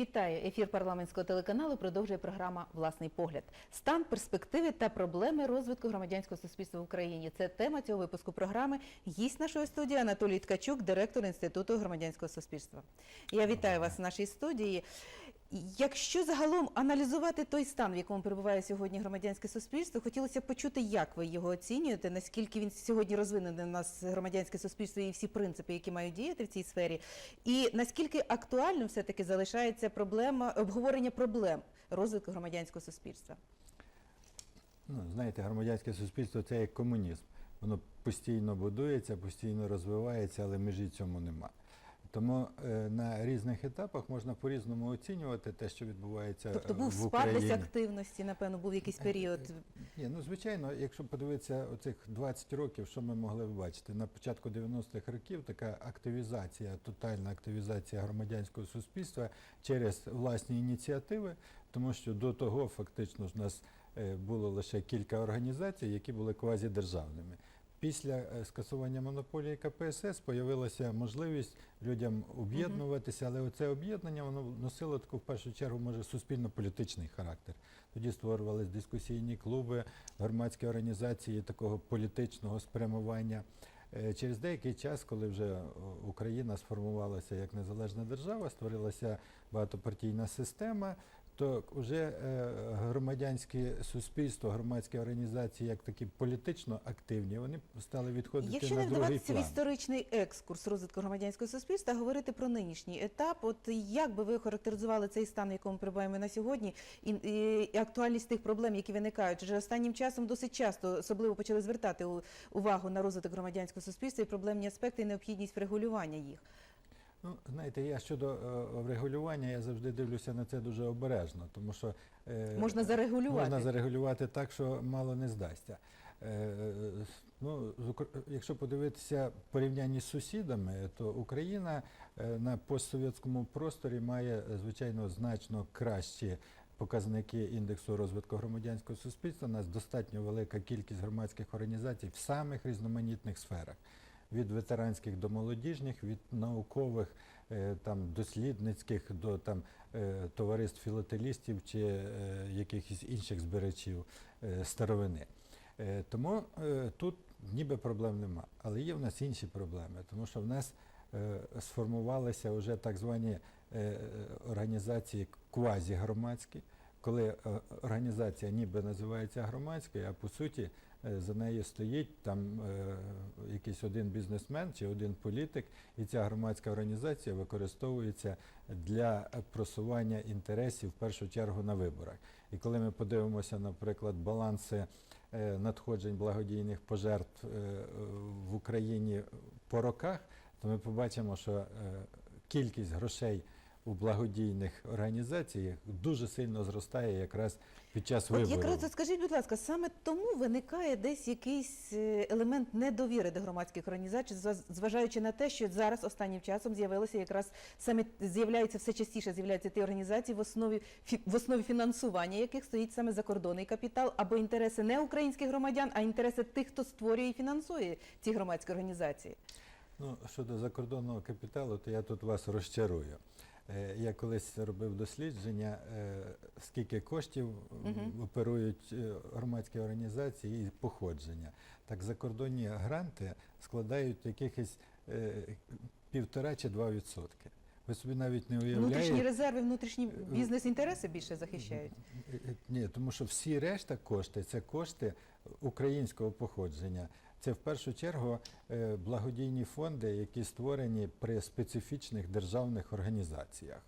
Вітаю! Ефір парламентського телеканалу продовжує програма Власний погляд. Стан, перспективи та проблеми розвитку громадянського суспільства в Україні. Це тема цього випуску програми. Гість нашої студії Анатолій Ткачук, директор Інституту громадянського суспільства. Я вітаю вас в нашій студії. Якщо загалом аналізувати той стан, в якому перебуває сьогодні громадянське суспільство, хотілося б почути, як ви його оцінюєте, наскільки він сьогодні розвинений у нас громадянське суспільство і всі принципи, які мають діяти в цій сфері, і наскільки актуальним все-таки залишається проблема обговорення проблем розвитку громадянського суспільства. Ну, знаєте, громадянське суспільство це як комунізм. Воно постійно будується, постійно розвивається, але межі цьому нема. Тому е, на різних етапах можна по-різному оцінювати те, що відбувається Тобто е, був в спад десь активності, напевно, був якийсь період. Ні, ну звичайно, якщо подивитися оцих 20 років, що ми могли бачити? На початку 90-х років така активізація, тотальна активізація громадянського суспільства через власні ініціативи, тому що до того фактично ж у нас е, було лише кілька організацій, які були квазідержавними. Після е, скасування монополії КПСС появилася можливість людям об'єднуватися, але оце об'єднання воно носило таку в першу чергу може суспільно-політичний характер. Тоді створювались дискусійні клуби, громадські організації такого політичного спрямування. Е, Через деякий час, коли вже Україна сформувалася як незалежна держава, створилася багатопартійна система, то вже е, громадянське суспільство, громадські організації, як такі політично активні, вони стали відходити Якщо на не другий вдаватися в історичний екскурс розвитку громадянського суспільства, говорити про нинішній етап, от як би ви характеризували цей стан, в якому перебуваємо на сьогодні, і, і, актуальність тих проблем, які виникають? Адже останнім часом досить часто особливо почали звертати увагу на розвиток громадянського суспільства і проблемні аспекти і необхідність врегулювання їх. Ну, знаєте, я щодо е, врегулювання, я завжди дивлюся на це дуже обережно, тому що е, Можна зарегулювати. можна зарегулювати так, що мало не здасться. Е, ну, якщо подивитися порівнянні з сусідами, то Україна е, на постсовєтському просторі має, е, звичайно, значно кращі показники індексу розвитку громадянського суспільства. У нас достатньо велика кількість громадських організацій в самих різноманітних сферах від ветеранських до молодіжних, від наукових, е, там дослідницьких до там е, товариств філателістів чи е, якихось інших збирачів старовини. Тому тут ніби проблем нема. Але є в нас інші проблеми, тому що в нас сформувалися вже так звані організації квазігромадські, коли е, організація ніби називається громадською, а по суті е, за нею стоїть там е, якийсь один бізнесмен чи один політик, і ця громадська організація використовується для просування інтересів в першу чергу на виборах. І коли ми подивимося, наприклад, баланси надходжень благодійних пожертв в Україні по роках, то ми побачимо, що кількість грошей у благодійних організаціях дуже сильно зростає якраз під час От якраз скажіть, будь ласка, саме тому виникає десь якийсь е, елемент недовіри до громадських організацій, зваж- зважаючи на те, що зараз останнім часом з'явилося якраз саме з'являються все частіше з'являються ті організації, в основі в основі фінансування яких стоїть саме закордонний капітал або інтереси не українських громадян, а інтереси тих, хто створює і фінансує ці громадські організації. Ну, щодо закордонного капіталу, то я тут вас розчарую. Е, Я колись робив дослідження, е, скільки коштів Мгм. оперують е, громадські організації і походження. Так закордонні гранти складають якихось півтора чи два відсотки. Ви собі навіть не Внутрішні уявляєте. резерви, внутрішні бізнес-інтереси більше захищають. Ні, тому що всі решта кошти це кошти українського походження. Це в першу чергу е, благодійні фонди, які створені при специфічних державних організаціях.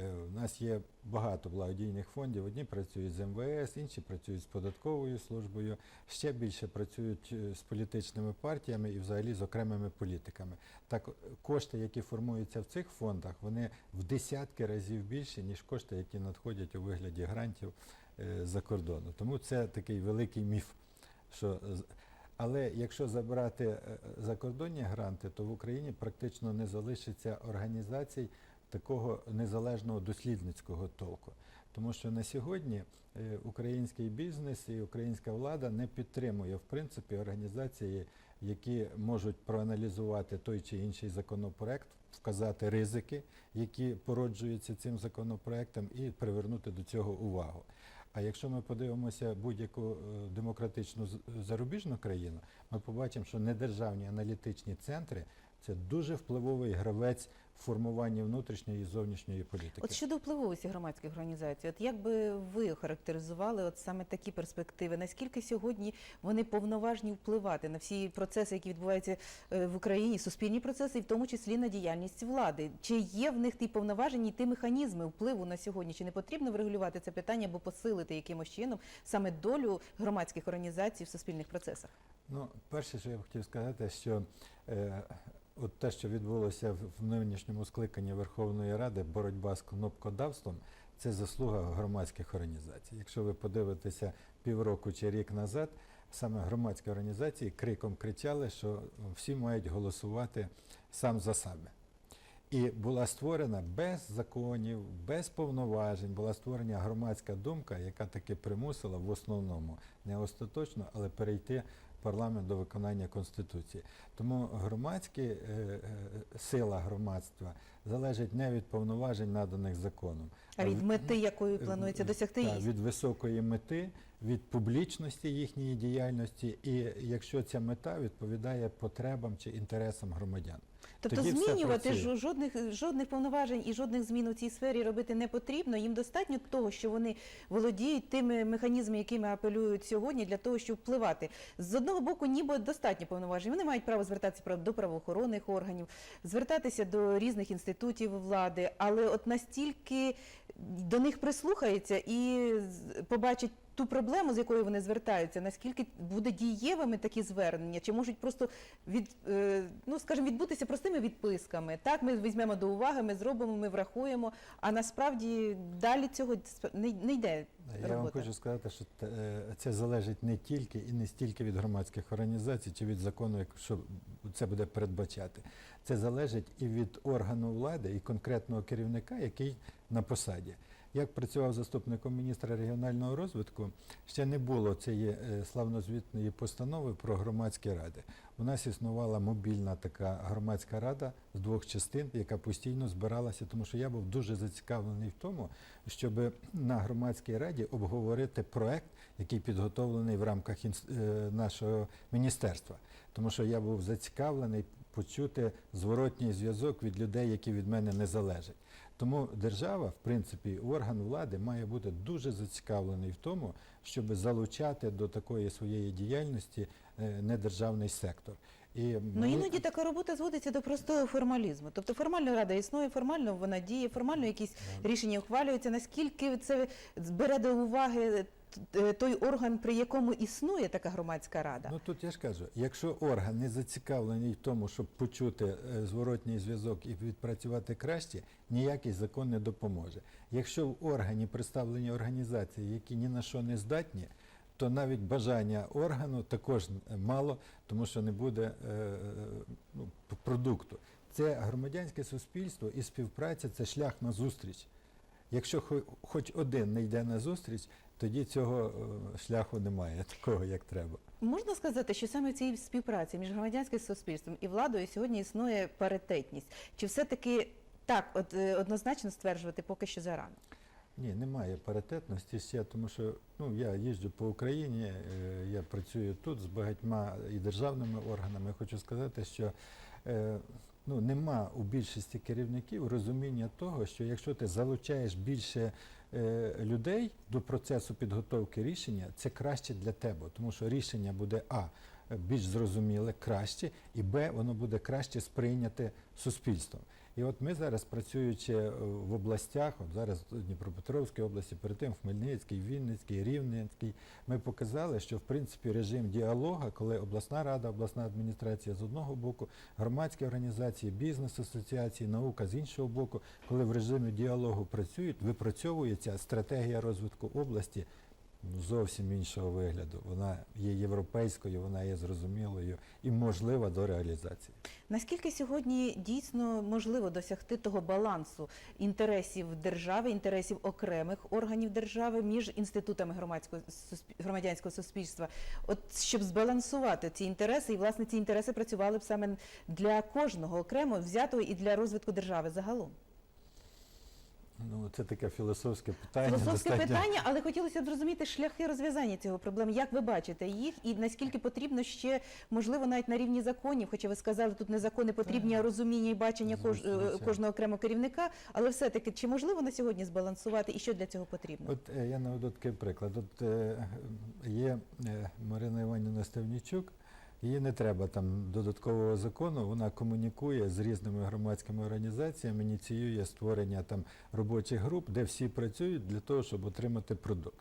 Е, У нас є багато благодійних фондів. Одні працюють з МВС, інші працюють з податковою службою, ще більше працюють е, з політичними партіями і взагалі з окремими політиками. Так, кошти, які формуються в цих фондах, вони в десятки разів більші, ніж кошти, які надходять у вигляді грантів за кордону. Тому це такий великий міф. Що але якщо забрати е, закордонні гранти, то в Україні практично не залишиться організацій такого незалежного дослідницького толку. Тому що на сьогодні е, український бізнес і українська влада не підтримує в принципі організації які можуть проаналізувати той чи інший законопроект, вказати ризики, які породжуються цим законопроектом, і привернути до цього увагу. А якщо ми подивимося будь-яку е, демократичну зарубіжну країну, ми побачимо, що недержавні аналітичні центри це дуже впливовий гравець формуванні внутрішньої і зовнішньої політики. От щодо впливовості громадських організацій, от як би ви охарактеризували от саме такі перспективи? Наскільки сьогодні вони повноважні впливати на всі процеси, які відбуваються е, в Україні, суспільні процеси, і в тому числі на діяльність влади? Чи є в них ті повноваження і ті механізми впливу на сьогодні? Чи не потрібно врегулювати це питання або посилити якимось чином саме долю громадських організацій в суспільних процесах? Ну, перше, що я б хотів сказати, що е, от те, що відбулося в, в нинішньому скликанні Верховної Ради, боротьба з кнопкодавством, це заслуга громадських організацій. Якщо ви подивитеся півроку чи рік назад, саме громадські організації криком кричали, що всі мають голосувати сам за себе. І була створена без законів, без повноважень, була створена громадська думка, яка таки примусила в основному, не остаточно, але перейти парламент до виконання Конституції. Тому громадські е, е, сила громадства залежить не від повноважень, наданих законом, А від мети, якої планується Е, досягти та, від високої мети, від публічності їхньої діяльності, і якщо ця мета відповідає потребам чи інтересам громадян. Тобто Тоді змінювати жодних жодних повноважень і жодних змін у цій сфері робити не потрібно. Їм достатньо того, що вони володіють тими механізмами, якими апелюють сьогодні, для того, щоб впливати. З одного боку, ніби достатньо повноважень. Вони мають право звертатися до правоохоронних органів, звертатися до різних інститутів влади, але от настільки до них прислухаються і побачать ту проблему, з якою вони звертаються, наскільки буде дієвими такі звернення, чи можуть просто від е, ну скажімо, відбутися простими відписками. Так, ми візьмемо до уваги, ми зробимо, ми врахуємо. А насправді далі цього не, не йде. Я вам хочу сказати, що е, це залежить не тільки і не стільки від громадських організацій чи від закону, як- що це буде передбачати. Це залежить і від органу влади, і конкретного керівника, який на посаді. Як працював заступником міністра регіонального розвитку, ще не було цієї е, славнозвітної постанови про громадські ради. У нас існувала мобільна така громадська рада з двох частин, яка постійно збиралася, тому що я був дуже зацікавлений в тому, щоб на громадській раді обговорити проект, який підготовлений в рамках е, нашого міністерства. Тому що я був зацікавлений почути зворотній зв'язок від людей, які від мене не залежать. Тому держава, в принципі, орган влади має бути дуже зацікавлений в тому, щоб залучати до такої своєї діяльності е, недержавний сектор. І Ну ми- іноді така робота зводиться до простого формалізму. Тобто формальна рада існує, формально вона діє, формально якісь рішення ухвалюються. Наскільки це бере до уваги той орган, при якому існує така громадська рада? Ну тут я ж кажу, якщо орган не зацікавлений в тому, щоб почути е, зворотній зв'язок і відпрацювати краще, ніякий закон не допоможе. Якщо в органі представлені організації, які ні на що не здатні, то навіть бажання органу також е, мало, тому що не буде е, е, ну, продукту. Це громадянське суспільство і співпраця це шлях на зустріч. Якщо хо- хоч один не йде на зустріч, тоді цього е, шляху немає, такого як треба. Можна сказати, що саме в цій співпраці між громадянським суспільством і владою сьогодні існує паритетність. Чи все-таки так, от е, однозначно стверджувати поки що зарано? Ні, немає паритетності ще, тому що ну, я їжджу по Україні, е, я працюю тут з багатьма і державними органами. Хочу сказати, що ну, нема у більшості керівників розуміння того, що якщо ти залучаєш більше е, людей до процесу підготовки рішення, це краще для тебе, тому що рішення буде А більш зрозуміле, краще, і Б, воно буде краще сприйняте суспільством. І от ми зараз, працюючи е, в областях, от зараз в Дніпропетровській області, перед тим в Хмельницькій, Вінницькій, Рівненській, ми показали, що в принципі режим діалога, коли обласна рада, обласна адміністрація з одного боку, громадські організації, бізнес-асоціації, наука з іншого боку, коли в режимі діалогу працюють, випрацьовується стратегія розвитку області зовсім іншого вигляду. Вона є європейською, вона є зрозумілою і можлива до реалізації. Наскільки сьогодні дійсно можливо досягти того балансу інтересів держави, інтересів окремих органів держави між інститутами громадського громадянського суспільства, от щоб збалансувати ці інтереси, і власне ці інтереси працювали б саме для кожного окремо взятого і для розвитку держави загалом? Ну, це таке філософське питання. Філософське достатньо- питання, але хотілося б зрозуміти шляхи розв'язання цього проблеми. Як ви бачите їх, і наскільки потрібно ще можливо навіть на рівні законів, хоча ви сказали, тут не закони потрібні, а розуміння і бачення кож, е, кожного окремого керівника. Але все-таки чи можливо на сьогодні збалансувати і що для цього потрібно? От е, я наведу такий приклад. От е, є Марина Іванівна Стевнічук, їй не треба там додаткового закону, вона комунікує з різними громадськими організаціями, ініціює створення там робочих груп, де всі працюють для того, щоб отримати продукт.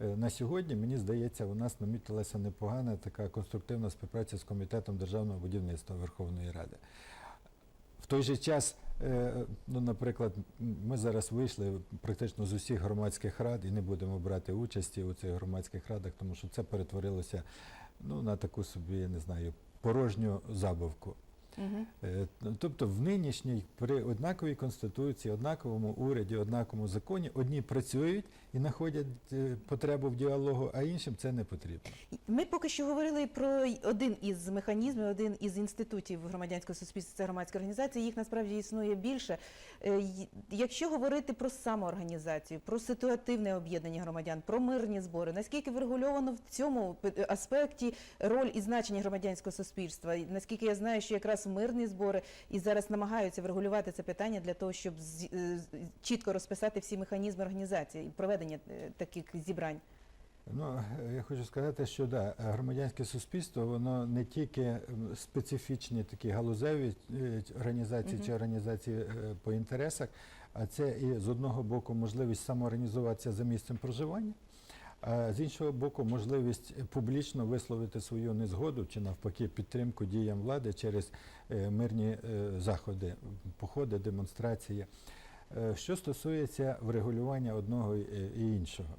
Е, На сьогодні, мені здається, у нас намітилася непогана така конструктивна співпраця з Комітетом державного будівництва Верховної Ради. В той же час, е, ну, наприклад, ми зараз вийшли практично з усіх громадських рад і не будемо брати участі у цих громадських радах, тому що це перетворилося ну, на таку собі, я не знаю, порожню забавку. Угу. Тобто в нинішній при однаковій конституції, однаковому уряді, однаковому законі одні працюють і знаходять е, потребу в діалогу, а іншим це не потрібно. Ми поки що говорили про один із механізмів, один із інститутів громадянського суспільства, це громадська організація. Їх насправді існує більше. Е, Якщо говорити про самоорганізацію, про ситуативне об'єднання громадян, про мирні збори, наскільки врегульовано в цьому аспекті роль і значення громадянського суспільства? Наскільки я знаю, що якраз мирні збори і зараз намагаються врегулювати це питання для того, щоб е, чітко розписати всі механізми організації і проведення е, таких зібрань. Ну, я хочу сказати, що да, громадянське суспільство, воно не тільки специфічні такі галузеві е, організації Мгм. чи організації по інтересах, а це і з одного боку можливість самоорганізуватися за місцем проживання, з іншого боку, можливість публічно висловити свою незгоду чи навпаки підтримку діям влади через е, мирні е, заходи, походи, демонстрації. Е, Що стосується врегулювання одного і іншого.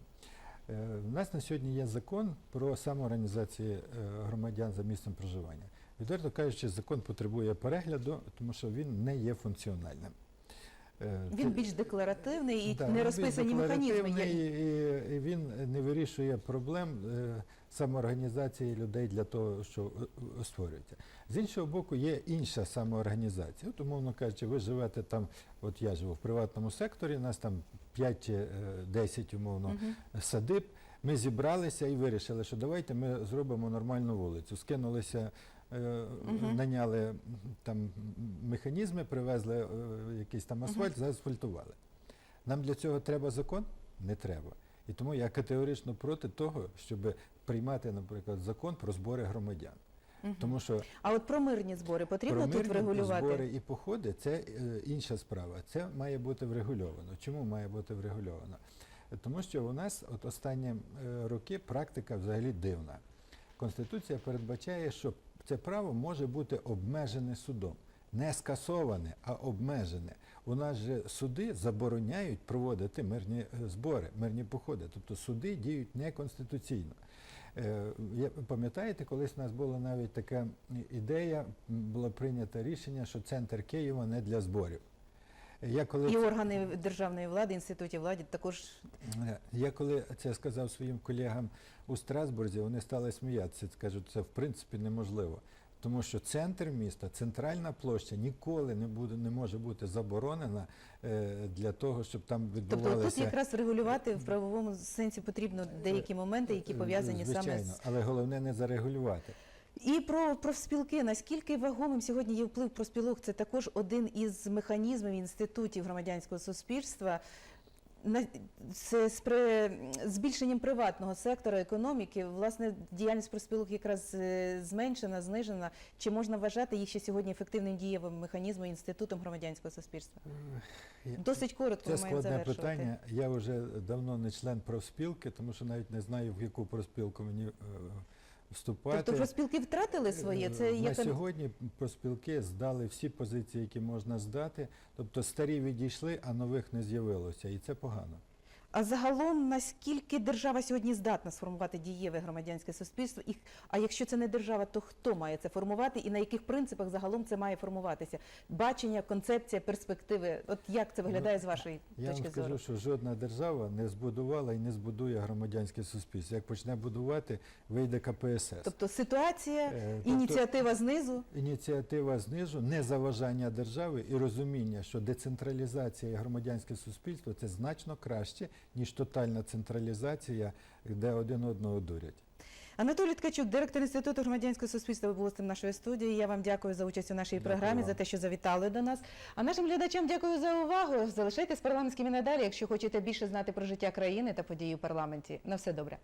У нас на сьогодні є закон про самоорганізацію громадян за місцем проживання. Відверто кажучи, закон потребує перегляду, тому що він не є функціональним. Е, Він більш декларативний і Да, не розписані механізми. І, і він не вирішує проблем е, самоорганізації людей для того, що е, створюється. З іншого боку, є інша самоорганізація. От, умовно кажучи, ви живете там, от я живу в приватному секторі, нас там 5-10 умовно Мгм. садиб. Ми зібралися і вирішили, що давайте ми зробимо нормальну вулицю. Скинулися, Мгм. наняли там механізми, привезли е, якийсь там асфальт, заасфальтували. Нам для цього треба закон? Не треба. І тому я категорично проти того, щоб приймати, наприклад, закон про збори громадян. Мгм. Тому що А от про мирні збори потрібно про тут врегулювати? збори і походи це е, інша справа. Це має бути врегульовано. Чому має бути врегульовано? Тому що у нас от останні роки практика взагалі дивна. Конституція передбачає, що це право може бути обмежене судом. Не скасоване, а обмежене. У нас же суди забороняють проводити мирні е, збори, мирні походи. Тобто суди діють неконституційно. Е, Пам'ятаєте, колись у нас була навіть така ідея, було прийнято рішення, що центр Києва не для зборів. Я коли, І органи державної влади, інститутів влади також я коли це сказав своїм колегам у Страсбурзі, вони стали сміятися, кажуть, це в принципі неможливо. Тому що центр міста, центральна площа ніколи не буде, не може бути заборонена е, для того, щоб там тобто відбувалися тут якраз врегулювати в правовому сенсі потрібно деякі моменти, які Е, пов'язані саме з але головне не зарегулювати. І про профспілки. Наскільки вагомим сьогодні є вплив профспілок? Це також один із механізмів інститутів громадянського суспільства. З збільшенням приватного сектора економіки, власне, діяльність профспілок якраз е, зменшена, знижена. Чи можна вважати їх ще сьогодні ефективним дієвим механізмом інститутом громадянського суспільства? Досить коротко Це складне завершувати. питання. Я вже давно не член профспілки, тому що навіть не знаю, в яку профспілку мені е, вступати. Тобто профспілки втратили своє? Це Е, На яка сьогодні профспілки здали всі позиції, які можна здати. Тобто старі відійшли, а нових не з'явилося. І це погано. А загалом, наскільки держава сьогодні здатна сформувати дієве громадянське суспільство? І, а якщо це не держава, то хто має це формувати і на яких принципах загалом це має формуватися? Бачення, концепція, перспективи. От як це виглядає з вашої Я вам точки скажу, зору? що жодна держава не збудувала і не збудує громадянське суспільство. Як почне будувати, вийде КПСС. Тобто ситуація, Е, тобто- ініціатива знизу. Ініціатива знизу, незаважання держави і розуміння, що децентралізація і громадянське суспільство це значно краще, ніж тотальна централізація, де один одного дурять. Анатолій Ткачук, директор Інституту громадянського суспільства, був гостем нашої студії. Я вам дякую за участь у нашій Дякую програмі, вам. за те, що завітали до нас. А нашим глядачам дякую за увагу. Залишайтесь парламентськими надалі, якщо хочете більше знати про життя країни та події у парламенті. На все добре.